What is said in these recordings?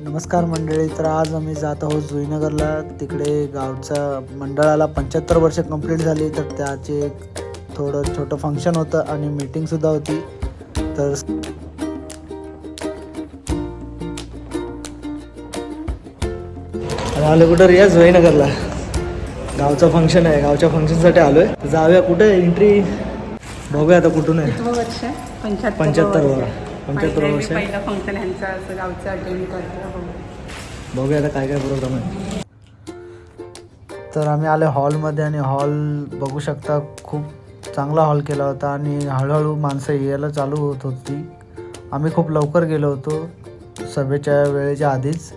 नमस्कार मंडळी तर आज आम्ही जात आहोत जुईनगरला. तिकडे गावचा मंडळाला पंच्याहत्तर वर्ष कंप्लीट झाली तर त्याचे एक थोडं छोटं फंक्शन होतं आणि मीटिंगसुद्धा होती. तर आलो कुठं रिया जुईनगरला? गावचं फंक्शन आहे. गावच्या फंक्शनसाठी आलोय. तर जाऊया कुठे? एंट्री बघूया आता कुठून आहे. वर्ष? पंच्याहत्तर 75 वर. 75 वर्ष. पहिलं फंक्शन ह्यांचं असं गावचं अटेंड करतो बघूया आता काय काय प्रोग्राम आहे. तर आम्ही आले हॉलमध्ये आणि हॉल बघू शकता खूप चांगला हॉल केला होता आणि हळूहळू माणसं यायला चालू होत होती. आम्ही खूप लवकर गेलो होतो सभेच्या वेळेच्या आधीच.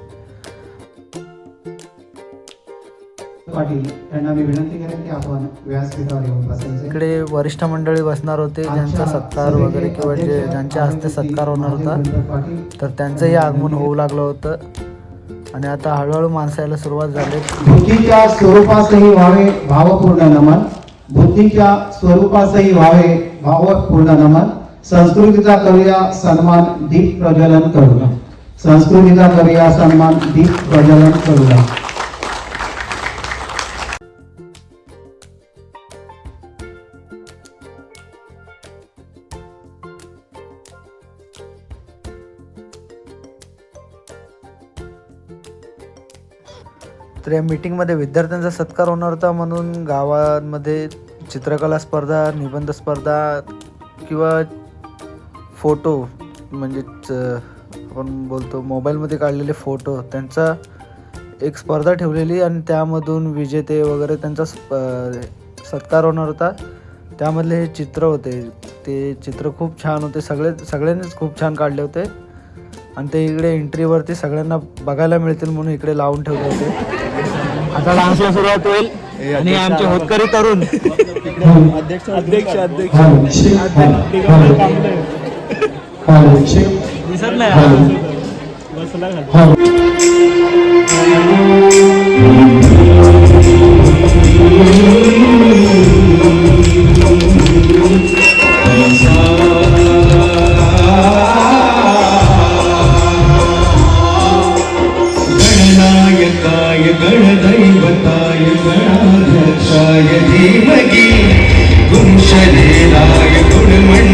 पाटील यांना मी विनंती करेन की आपण व्यासपीठावर येऊन बसायचे. इकडे वरिष्ठ मंडळी बसणार होते ज्यांचा सत्कार वगैरे किंवा जे ज्यांच्या हस्ते सत्कार होणार होता तर त्यांचंही आगमन होऊ लागलं होतं. आणि आता हळूहळू माणसं यायला सुरुवात झाली. बुद्धीच्या स्वरूपासही व्हावे भावपूर्ण नमन. बुद्धीच्या स्वरूपासही व्हावे भावपूर्ण नमन. संस्कृतीचा करूया सन्मान दीप प्रज्वलन करूया संस्कृतीचा करूया सन्मान दीप प्रज्वलन करूया तर या मीटिंगमध्ये विद्यार्थ्यांचा सत्कार होणार होता म्हणून गावांमध्ये चित्रकला स्पर्धा निबंध स्पर्धा किंवा फोटो म्हणजेच आपण बोलतो मोबाईलमध्ये काढलेले फोटो त्यांचा एक स्पर्धा ठेवलेली आणि त्यामधून विजेते वगैरे त्यांचा स्प- सत्कार होणार होता. त्यामधले हे चित्र होते. ते चित्र खूप छान होते. सगळे सगळ्यांनीच खूप छान काढले होते. आणि ते इकडे एंट्रीवरती सगळ्यांना बघायला मिळतील म्हणून इकडे लावून ठेवले होते. आता डान्सला सुरुवात होईल. आणि आमचे होतकरी तरुण. अध्यक्ष अध्यक्ष दिसत नाही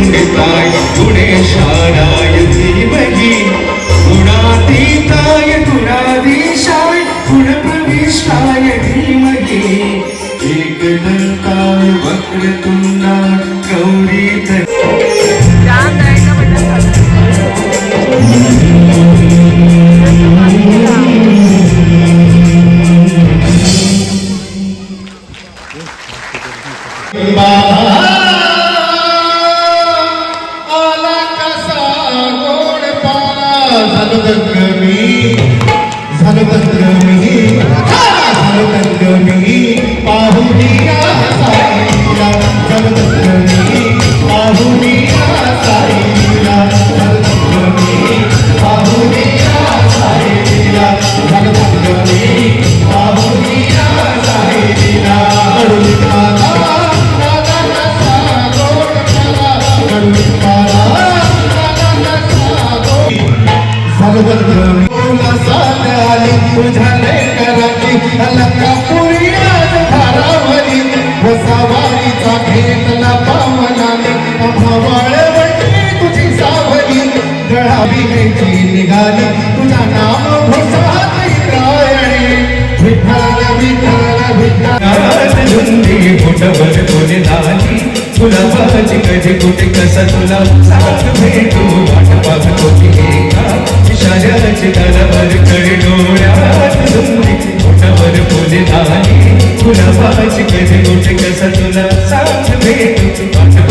गुणमण्डिताय गुणेशानाय धीमहि गुणातीताय गुणाधीशाय गुणप्रविष्टाय धीमहि एकदन्ताय वक्रतुण्डाय Bye. झालं तर कमी झालं तर कमी गळावी घ्यायची निघाली. तुझा नाम घोषात झुंदी फुटवर तुला बाजी कधी कुठे कसा तुला साथ भेटू? वाट पाहतो की एका डोळ्यात. झुंदी फुटवर तुला कधी कुठे कसा तुला साथ भेटू?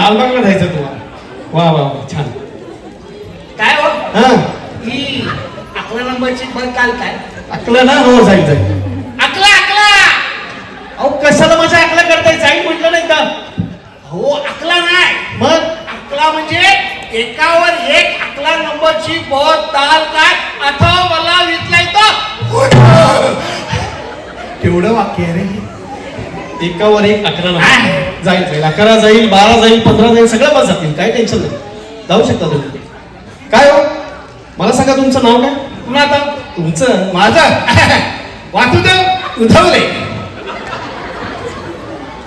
लालबागला जायचं तुम्हाला. वा वा वा छान. काय हो? हा? ही अकरा नंबरची बघ काल काय. अकला ना? हो जाईल जाईल. अकला अकला! अहो कशाला माझ्या अकला करताय? जाईल म्हटलं नाही का? हो अकला नाही. मग? अकला म्हणजे एकावर एक अकला नंबरची बहुत ताल काय? अथवा मला विचलाय तो. केवढं वाक्य आहे रे एकावर एक अकरा नंबर. जाईल जाईल. अकरा जाईल बारा जाईल पंधरा जाईल सगळं बस जातील. काय टेन्शन नाही. जाऊ शकता तुम्ही. काय हो? मला सांगा तुमचं नाव काय? कुणाचा तुमचं? माझं? वासुदेव उधवले.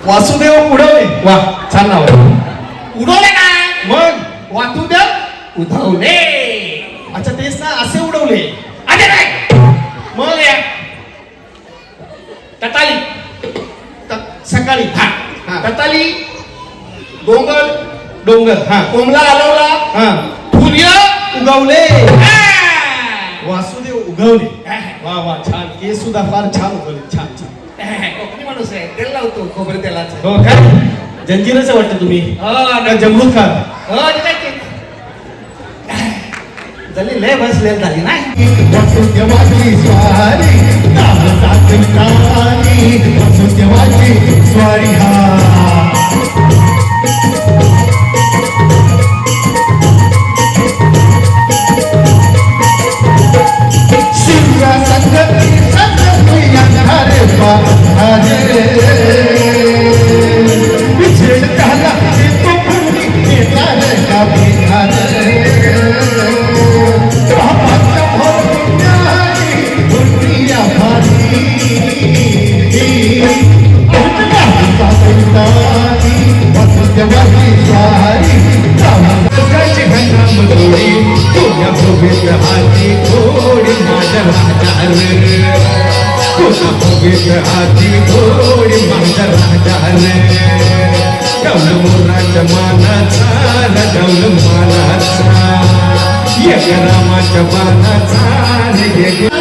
वासुदेव पुढवले वा छान नाव आहे. उडवले काय? मग? वासुदेव उधवले अच्छा तेच ना असे उडवले अरे काय मग या तताली त- सकाळी हा हा. तताली डोंगर डोंगर. हा. कोंबला हलवला. हा. सूर्य उगवले. वासुदेव उगवले. वा वा छान. केस सुद्धा फार छान उगवले. छान छान. कोकणी माणूस आहे. तेल लावतो खोबरे तेलाचं. हो काय जंजिराचं वाटतं तुम्ही. हो. जमरूत ते. झाली लय बस लेट झाली ना. वसुदेवाची स्वारी वसुदेवाची हा. なるほど。तुझ्या हाती थोडी माझ्या राजार तुझ्या भोगीत हाती घोडी माझ्या राजार डौल मोराच्या मानाचा डौल मानाचा एक रामाच्या मानाचा एक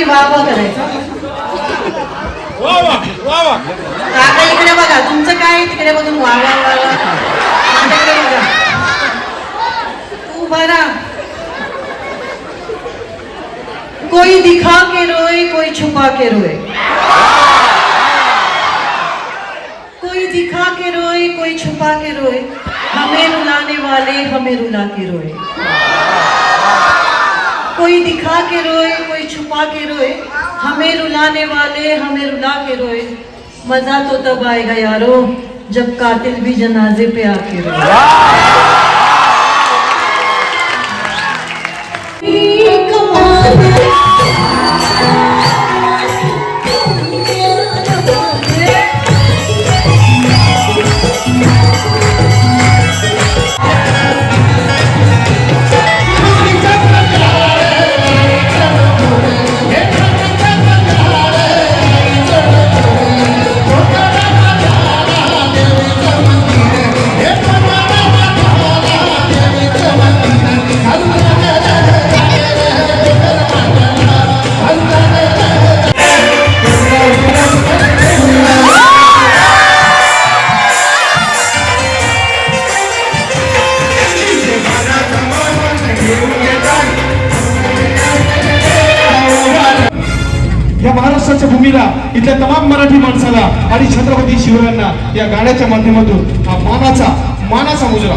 सगळ्यांनी वा वा करायचं? काका इकडे बघा तुमचं काय तिकडे बघून वा वा वा वा? माझ्याकडे बघा. तू बरा कोई दिखा के रोए कोई छुपा के रोए. कोई दिखा के रोए कोई छुपा के रोए. हमें रुलाने वाले हमें रुला के रोए. कोई दिखा के रोए छुपा के रोए हमें रुलाने वाले हमें रुला के रोए। मजा तो तब आएगा यारो जब कातिल भी जनाजे पे आके रोए। आणि छत्रपती शिवरायांना या गाण्याच्या माध्यमातून हा मानाचा मानाचा मुजरा.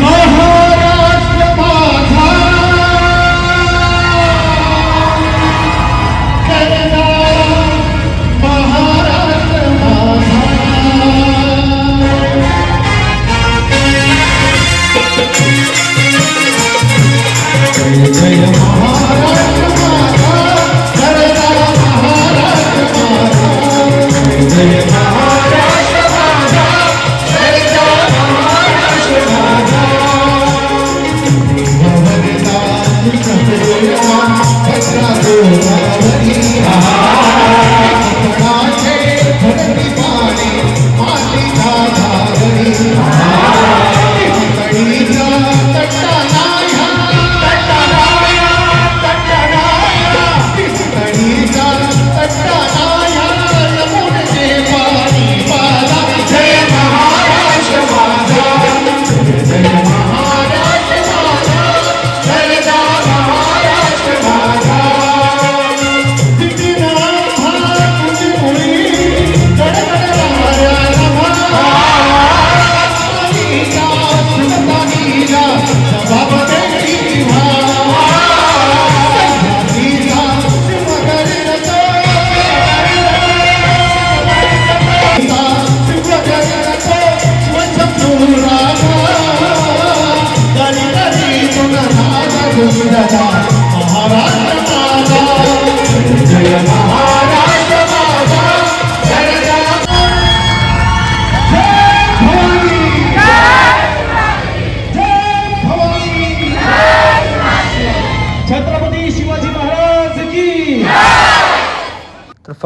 महाराष्ट्र माझा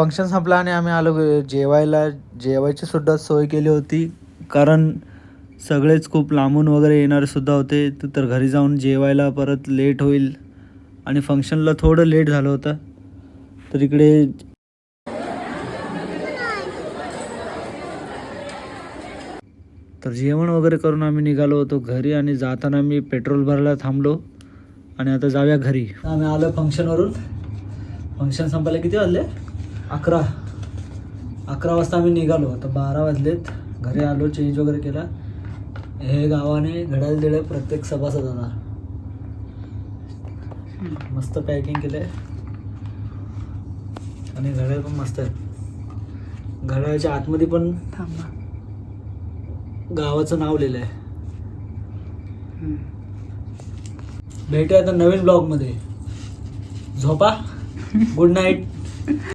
फंक्शन संपलं आणि आम्ही आलो जेवायला जेवायची सुद्धा सोय केली होती. कारण सगळेच खूप लांबून वगैरे येणारेसुद्धा होते. तर घरी जाऊन जेवायला परत लेट होईल. आणि फंक्शनला थोडं लेट झालं होतं. तर इकडे तर जेवण वगैरे करून आम्ही निघालो होतो घरी आणि जाताना मी पेट्रोल भरायला थांबलो. आणि आता जाऊया घरी. आम्ही आलो फंक्शनवरून फंक्शन संपायला किती वाजले? अकरा. अकरा वाजता आम्ही निघालो. आता बारा वाजलेत. घरी आलो चेंज वगैरे केला. हे गावाने घड्याळ दिले प्रत्येक सभासदांना मस्त पॅकिंग केले. आणि घड्याळ पण मस्त आहे घड्याळाच्या आतमध्ये पण थांबा. गावाचं नाव लिहिलं आहे भेटूया आता नवीन ब्लॉगमध्ये झोपा. Good night